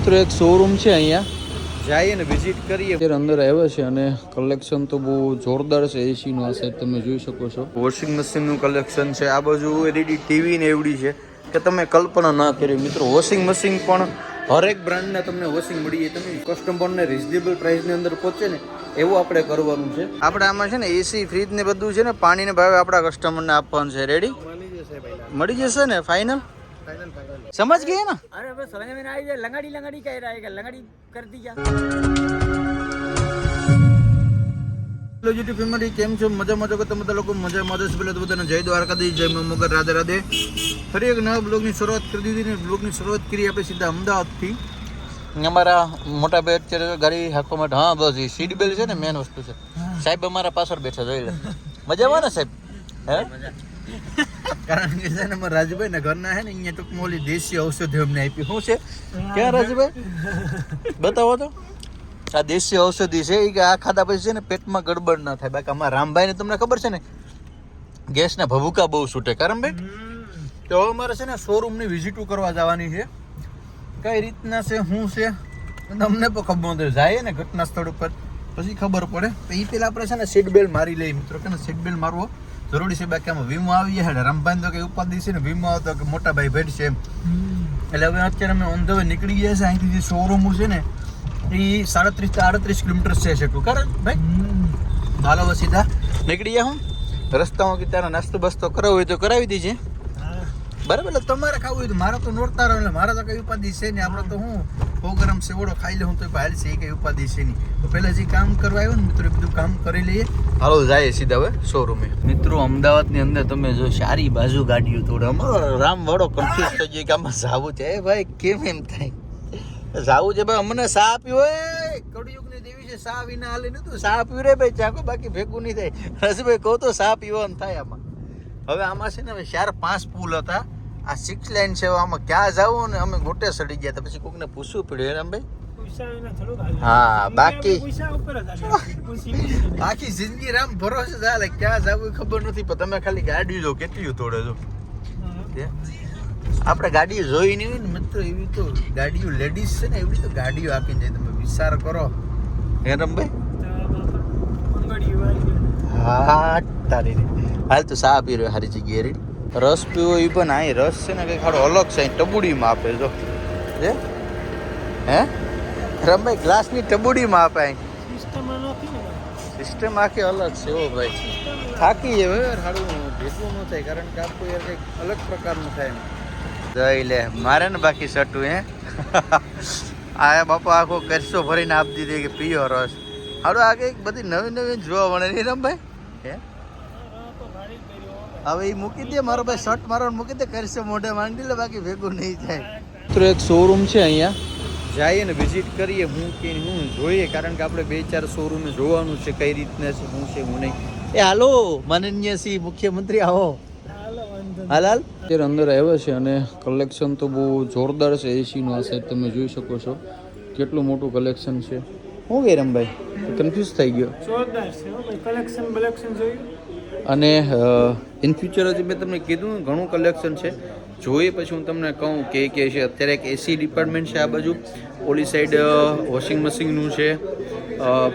મિત્રો એક શોરૂમ છે અહીંયા. જઈએ ને વિઝિટ કરીએ. અત્યારે અંદર આવ્યા છે અને કલેક્શન તો બહુ જોરદાર છે એસીનું આ સાઈડ તમે જોઈ શકો છો. વોશિંગ મશીનનું કલેક્શન છે. આ બાજુ એલઈડી ટીવી ને એવડી છે. કે તમે કલ્પના ના કરી મિત્રો વોશિંગ મશીન પણ હરેક બ્રાન્ડના તમને વોશિંગ મળી જાય. તમે કસ્ટમરને રિઝનેબલ પ્રાઇસની અંદર પહોંચે ને એવું આપણે કરવાનું છે. આપણે આમાં છે ને એસી ફ્રીજ ને બધું છે ને પાણીને ભાવે આપણા કસ્ટમરને આપવાનું છે. રેડી મળી જશે ને ફાઇનલ સમજ ગયે ના अरे बस समझ में ना आई लंगाड़ी लंगाड़ी कह रहा है कि लंगाड़ी कर दी क्या હેલો યુટ્યુબ ફેમિલી કેમ છો મજા મજા કરતા બધા લોકો મજા મજા છે પહેલાં તો બધાને જય દ્વારકાધીશ જય મા મોગલ રાધે રાધે ફરી એક નવા બ્લોગની શરૂઆત કરી દીધી ને બ્લોગની શરૂઆત કરી આપણે સીધા અમદાવાદથી અમારા મોટા ભાઈ અત્યારે ગાડી હાંકવા માટે હા બસ એ સીટ બેલ્ટ છે ને મેન વસ્તુ છે સાહેબ અમારા પાછળ બેઠા જોઈ લે મજામાં ને સાહેબ હે કારણ કે છે ને અમારા રાજુભાઈ ના ઘરના છે ને, અહીંયા ટૂંકમાં ઓલી દેશી ઔષધિ અમને આપી. શું છે? ક્યાં રાજુભાઈ? બતાવો તો. આ દેશી ઔષધિ છે એ કે આ ખાધા પછી છે ને પેટમાં ગડબડ ના થાય. બાકી અમારા રામભાઈને તમને ખબર છે ને, ગેસના ભભૂકા બહુ છૂટે. કારણ ભાઈ, તો અમારે છે ને શોરૂમની વિઝિટો કરવા જવાની છે. કઈ રીતના છે, શું છે? તમને પણ ખબર નથી જાય ને ઘટના સ્થળ ઉપર. પછી ખબર પડે. તો એ પેલા આપણે છે ને સીટ બેલ્ટ મારી લઈએ મિત્રો, કે સીટ બેલ્ટ મારવો. જરૂરી છે બાકી આમાં વીમો આવી જાય રમભાઈ તો કે ઉપાધિ છે ને વીમો આવતો કે મોટા ભાઈ ભેટશે એમ. એટલે હવે અત્યારે અમે ઓન ધ વે નીકળી ગયા છે અહીંથી જે શોરૂમ છે ને એ સાડત્રીસથી આડત્રીસ કિલોમીટર છે એટલું કારણ ભાઈ હાલો હવે સીધા નીકળી ગયા હું. રસ્તામાં કે તારા નાસ્તો બસ્તો કરાવવો હોય તો કરાવી દેજે. બરાબર એટલે તમારે ખાવું હોય તો મારે તો નોરતા રહો એટલે મારે તો કઈ ઉપાધિ છે ને આપણે તો હું પ્રોગ્રામ સેવડો ખાઈ હું તો હાલ છે એ કઈ ઉપાધિ છે નહીં. તો પહેલા જે કામ કરવા આવ્યો ને મિત્રો એ બધું કામ કરી લઈએ. હાલો જાય સીધા હવે શોરૂમે મિત્રો અમદાવાદની અંદર તમે જો સારી બાજુ ગાડીઓ તોડે. અમારો રામ વડો કન્ફ્યુઝ થઈ ગયો કે આમાં જાવું છે. એ ભાઈ કેમ એમ થાય? જાવું છે ભાઈ અમને સા આપ્યું હોય? કડિયુગની દેવી છે સા વિના હાલે નતું સા આપ્યું રે ભાઈ ચાકો બાકી ભેગું નહીં થાય. રસભાઈ કહો તો સા પીવાનું થાય આમાં. હવે આમાં છે ને હવે ચાર પાંચ પુલ હતા. આ સિક્સ લાઈન છે આમાં ક્યાં જવું ને? અમે ગોટે સડી ગયા તો પછી કોકને પૂછવું પડ્યું એમ ભાઈ? હા, બાકી- બાકી જિંદગી રામ ભરોસે ચાલે ક્યાં જવું ખબર નથી પણ તમે ખાલી ગાડી જો કેટલી તોડે છો? આપણે ગાડીઓ જોઈ નહીં હોય ને મિત્રો એવી તો ગાડીઓ લેડીઝ છે ને એવી તો ગાડીઓ આપીને જાય. તમે વિચાર કરો. હે રમભાઈ હા તારી. હાલ તો સા પી રહ્યો હારી જગ્યાએ રેડી. રસ પીવો એ પણ આ રસ છે ને કંઈક ખાડો અલગ છે ટબુડીમાં આપે જો. હે હે? રમભાઈ ગ્લાસની ટબુડીમાં આપે અહીં સિસ્ટમ આખી અલગ છે ઓ ભાઈ. થાકી જાય હવે સારું ભેગું ન થાય કારણ કે આખું યાર કંઈક અલગ પ્રકારનું થાય જઈ લે મારે ને બાકી સટું હે? આ બાપા આખો કરશો ભરીને આપી દીધી કે પીયો રસ. હાડું આ કંઈક બધી નવી નવી જોવા મળે નહીં રમભાઈ? હે? હવે એ મૂકી દે મારો ભાઈ શર્ટ મારો મૂકી દે કરશે મોઢે માંડી લે બાકી ભેગું નહીં થાય. મિત્રો એક શોરૂમ છે અહીંયા. જઈએ ને વિઝિટ કરીએ હું કે હું જોઈએ કારણ કે આપણે બે ચાર શોરૂમ જોવાનું છે કઈ રીતના છે હું છે હું નહીં. એ હાલો માનનીય સિંહ મુખ્યમંત્રી આવો. હાલ હાલ. અત્યારે અંદર આવ્યા છે અને કલેક્શન તો બહુ જોરદાર છે એસીનું આ સાઈડ તમે જોઈ શકો છો. કેટલું મોટું કલેક્શન છે. હું ગઈ રમભાઈ? કન્ફ્યુઝ થઈ ગયો. જોરદાર છે હો કલેક્શન બલેક્શન જોયું? અને ઇન ફ્યુચર હજી મેં તમને કીધું ઘણું કલેક્શન છે. જોઈએ પછી હું તમને કહું કે કે છે. અત્યારે એક એસી ડિપાર્ટમેન્ટ છે આ બાજુ. ઓલી સાઈડ વોશિંગ મશીનનું છે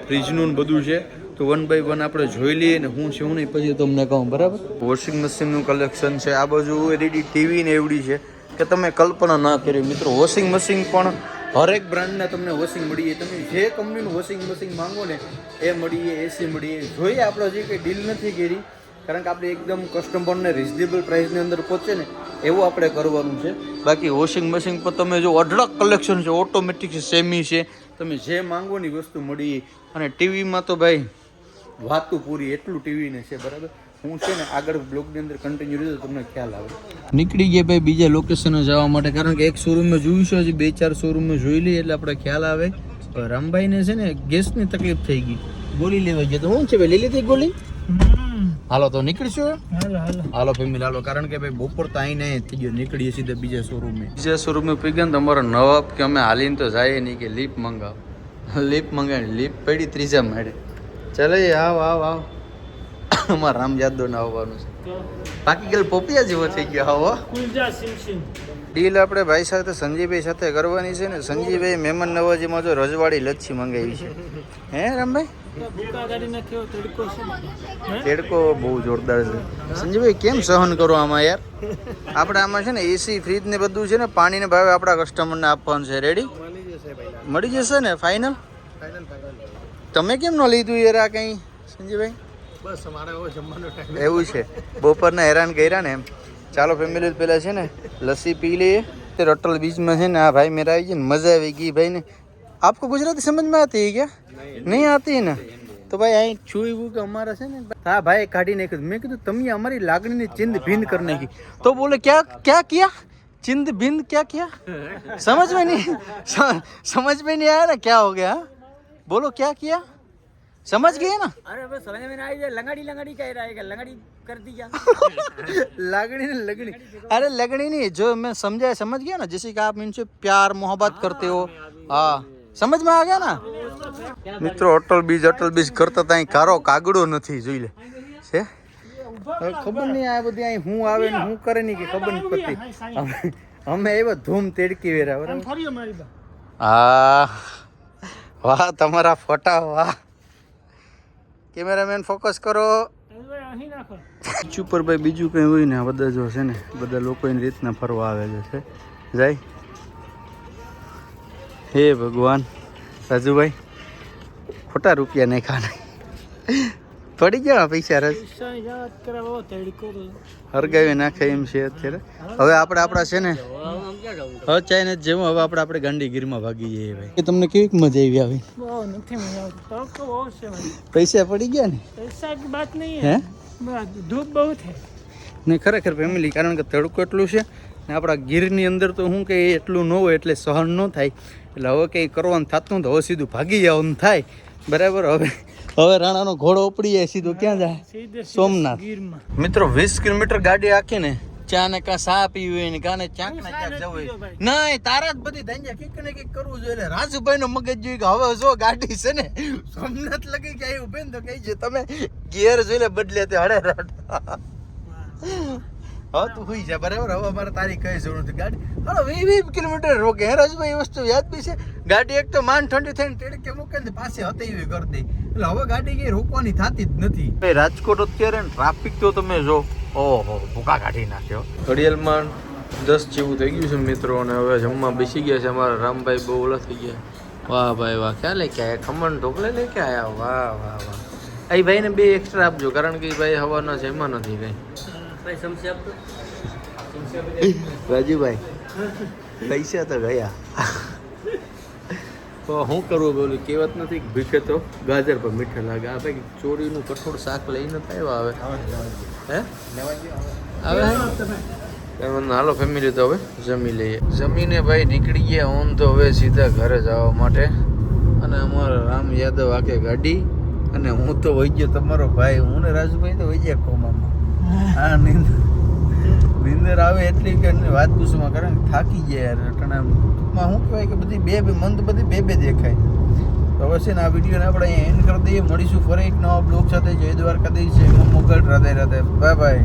ફ્રીજનું બધું છે. તો વન બાય વન આપણે જોઈ લઈએ ને હું છે હું નહીં, પછી તમને કહું, બરાબર? વોશિંગ મશીનનું કલેક્શન છે. આ બાજુ એલઈડી ટીવી ને એવડી છે. કે તમે કલ્પના ના કરી, મિત્રો વોશિંગ મશીન પણ હરેક બ્રાન્ડના તમને વોશિંગ મળીએ. તમે જે કંપનીનું વોશિંગ મશીન માંગો ને, એ મળીએ એસી મળીએ. જોઈએ આપણે હજી કંઈ ડીલ નથી કરી. કારણ કે આપણે એકદમ કસ્ટમરને રિઝનેબલ પ્રાઇસની અંદર પહોંચે ને, એવું આપણે કરવાનું છે. બાકી વોશિંગ મશીન પર તમે જો અઢળક કલેક્શન છે ઓટોમેટિક છે સેમી છે, તમે જે માંગોની વસ્તુ મળી અને ટીવીમાં તો ભાઈ વાતું પૂરી એટલું ટીવીને છે, બરાબર? હું છે ને આગળ બ્લોગની અંદર કન્ટિન્યુ રહ્યો તમને ખ્યાલ આવે. નીકળી ગયા ભાઈ બીજા લોકેશને જવા માટે, કારણ કે એક શોરૂમમાં જોયું છે, હજી બે ચાર શોરૂમમાં જોઈ લઈએ એટલે આપણે ખ્યાલ આવે. રામભાઈને છે ને ગેસની તકલીફ થઈ ગઈ. ગોળી લેવા ગયા તો, શું છે ભાઈ લીધી ગોળી? હાલો તો નીકળીશું? હાલો હાલો. હાલો ફેમિલી હાલો. કારણ કે ભાઈ બપોર તો અહીં નહીં થઈ ગયો. નીકળીએ સીધા બીજા શોરૂમે બીજા શોરૂમે પી ને તમારો નવાબ કે અમે હાલીને તો જાય નહીં કે લીપ મંગાવ. લીપ મંગાવી લીપ પડી ત્રીજા માળે. ચાલે આવ આવ આવ. અમારા રામ જાદવ ને આવવાનું છે. બાકી ગયેલ પોપિયા જેવો થઈ ગયો આવો. કુલજા સિમ સિમ ડીલ આપણે ભાઈ સાથે સંજીભાઈ સાથે કરવાની છે ને સંજીભાઈ મહેમાન નવાજીમાં જો રજવાડી લચ્છી મંગાવી છે. હે રામભાઈ? તેડકો બહુ જોરદાર છે. સંજયભાઈ કેમ સહન કરો આમાં યાર? આપણે આમાં છે ને એસી ફ્રીજ ને બધું છે ને પાણીને ભાવે આપણા કસ્ટમરને આપવાનું છે. રેડી મળી જશે ને ફાઇનલ તમે કેમ ન લીધું યાર આ કંઈ સંજયભાઈ? બસ અમારે જમવાનો ટાઈમ એવું છે. બપોરના હેરાન કર્યા ને એમ. ચાલો ફેમિલી પહેલાં છે ને લસ્સી પી લઈએ. તે રટલ બીચમાં છે ને આ ભાઈ મેરા આવી ગઈ ને મજા આવી ગઈ ભાઈ ને આપકો ગુજરાતી સમજ में आती है क्या नहीं आती है ना તો ભાઈ અહીં છું એવું કે અમારા છે ને હા ભાઈ કાઢી નાખ્યું મેં કીધું તમે અમારી લાગણીની ચિંદ ભિંદ કરી નાખી તો બોલે ક્યાં ક્યાં કિયા ચિંદ ભિંદ ક્યાં કિયા સમજ में नहीं स- समझ में नहीं आया ना क्या हो गया हाँ? बोलो क्या किया समझ गए ना अरे बस समझ में नहीं आई है लंगाड़ी लंगाड़ी कह रहा है कि लंगाड़ी कर दी क्या लागणी ने लगनी अरे लगनी नहीं जो मैं समझा है समझ गया ना जैसे कि आप इनसे प्यार मोहब्बत करते हो हाँ સમજમાં આવ્યા ને? મિત્રો અટલ બીજ અટલ બીજ કરતા ત્યાં કારો કાગડો નથી જોઈ લે. છે? ખબર નહીં આ બધી અહીં હું આવે ને હું કરે નહીં કે ખબર નહીં પડતી. અમે એવા ધૂમ તેડકી વેરા બરાબર? હા. વાહ તમારા ફોટા વાહ. કેમેરામેન ફોકસ કરો. બીજું પર ભાઈ બીજું કંઈ હોય ને બધા જો છે ને બધા લોકો એની રીતના ફરવા આવે છે. જાય. હે ભગવાન રાજુભાઈ ખોટા રૂપિયા નહીં. ખાના પડી ગયા પૈસા રસ. હરગાવી નાખે એમ છે અત્યારે. હવે આપણે આપણા છે ને હવે ચાઈ જેવું હવે આપણે આપણે ગાંડી ગીરમાં ભાગી જઈએ ભાઈ. તમને કેવી મજા આવી આવી? પૈસા પડી ગયા ને? હે? ધૂપ બહુ થાય ને ખરેખર ફેમિલી કારણ કે તડકો એટલું છે ને આપણા ગીરની અંદર તો હું કે એટલું ન હોય એટલે સહન ન થાય. એટલે હવે કંઈ કરવાનું થતું તો હવે સીધું ભાગી જવાનું થાય. બરાબર? હવે હવે રાણાનો ઘોડો ઉપડી જાય સીધો ક્યાં જાય? સોમનાથ. મિત્રો વીસ કિલોમીટર ગાડી આખીને ચા ને કાં સા પીવી હોય ને કાં ને ચાંક ને ચાંક જવું હોય? નહીં તારા જ બધી ધંધા કંઈક ને કંઈક કરવું જોઈએ. એટલે રાજુભાઈ નો મગજ જોયું કે હવે જો ગાડી છે ને સોમનાથ લગી જાય ઉભે ને તો કહી છે તમે ગિયર જોઈ લે બદલે તે હડે રાટ હવે તું હોઈ જા બરાબર? હવે અમારે તારી કઈ જરૂર નથી. ગાડી હાલો વીસ વીસ કિલોમીટર રોકે. હે રાજભાઈ એ વસ્તુ યાદ બી છે? ગાડી એક તો માન ઠંડી થઈને ટેડકે મૂકે ને પાસે હતી એવી કરી દે. એટલે હવે ગાડી કઈ રોકવાની થતી જ નથી. રાજકોટ અત્યારે ટ્રાફિક તો તમે જો ઓહો ભૂકા કાઢી નાખ્યો. ઘડિયાળમાં દસ જેવું થઈ ગયું છે મિત્રો અને હવે જમવા બેસી ગયા છે અમારા રામભાઈ બહુ ઓલા થઈ ગયા. વાહ ભાઈ વાહ ક્યાં લેકે આયા? ખમણ ઢોકલે લેકે આવ્યા વાહ વાહ વાહ. એ ભાઈને બે એક્સ્ટ્રા આપજો કારણ કે એ ભાઈ હવાના જમવા નથી કઈ. રાજુભાઈ પૈસા તો ગયા. તો હું કરવું બોલું કહેવત નથી ભીખે તો ગાજર પર મીઠા લાગે. આ ભાઈ ચોરીનું કઠોળ શાક લઈને થાય આવે હે? આવે. હાલો ફેમિલી તો હવે જમી લઈએ. જમીને ભાઈ નીકળી ગયા ઓન તો હવે સીધા ઘરે જવા માટે. અને અમારા રામ યાદવ આખે ગાડી અને હું તો વહી ગયો તમારો ભાઈ. હું ને રાજુભાઈ તો વહી ગયા કોમામાં. હા નીંદર આવે એટલી કે વાત પૂછવામાં કરે ને થાકી ગયા યાર, અટાણે ટૂંકમાં શું કહેવાય કે બધી બે બે મન તો બધી બે બે દેખાય. તો હવે છે ને આ વિડીયોને આપણે અહીંયા એન્ડ કરી દઈએ, મળીશું ફરી એક નવા બ્લોગ સાથે. જય દ્વારકાધીશ, જય છે મોગલ, રાધે રાધે. Bye bye.